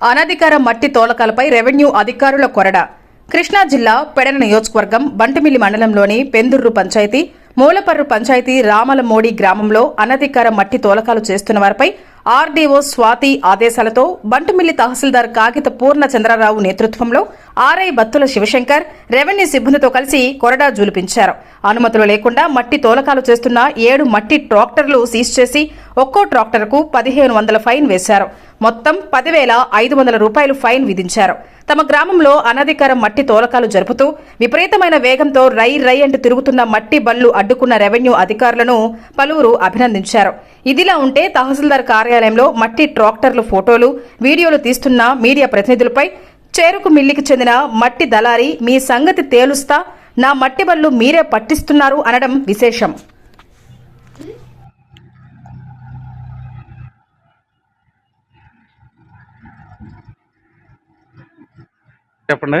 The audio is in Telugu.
అనధికార మట్టి తోలకాలపై రెవెన్యూ అధికారుల కొరడ. కృష్ణా జిల్లా పెడన నియోజకవర్గం బంటిమిల్లి మండలంలోని పెందుర్రు పంచాయతీ మూలపర్రు పంచాయతీ రామలమోడి గ్రామంలో అనధికార మట్టి తోలకాలు చేస్తున్న వారిపై ఆర్డీఓ స్వాతి ఆదేశాలతో బంటుమిల్లి తహసీల్దార్ కాగిత పూర్ణ చంద్రరావు నేతృత్వంలో ఆర్ఐ బత్తుల శివశంకర్ రెవెన్యూ సిబ్బందితో కలిసి కొరడా జూలిపించారు. అనుమతులు లేకుండా మట్టి తోలకాలు చేస్తున్న ఏడు మట్టి ట్రాక్టర్లు సీజ్ చేసి ఒక్కో ట్రాక్టర్కు పదిహేను వందల ఫైన్ వేశారు. మొత్తం పదివేల ఐదు వందల రూపాయలు ఫైన్ విధించారు. తమ గ్రామంలో అనధికార మట్టి తోలకాలు జరుపుతూ విపరీతమైన వేగంతో రై రై అంటూ తిరుగుతున్న మట్టి బళ్ళు అడ్డుకున్న రెవెన్యూ అధికారులను పలువురు అభినందించారు. ఇదిలా ఉంటే తహసీల్దార్ కార్యాలయంలో మట్టి ట్రాక్టర్లు ఫోటోలు వీడియోలు తీస్తున్న మీడియా ప్రతినిధులపై చేరుకు మిల్లికి చెందిన మట్టి దళారి మీ సంగతి తేలుస్తా నా మట్టి బళ్ళు మీరే పట్టిస్తున్నారు అనడం విశేషం. చెప్పండి.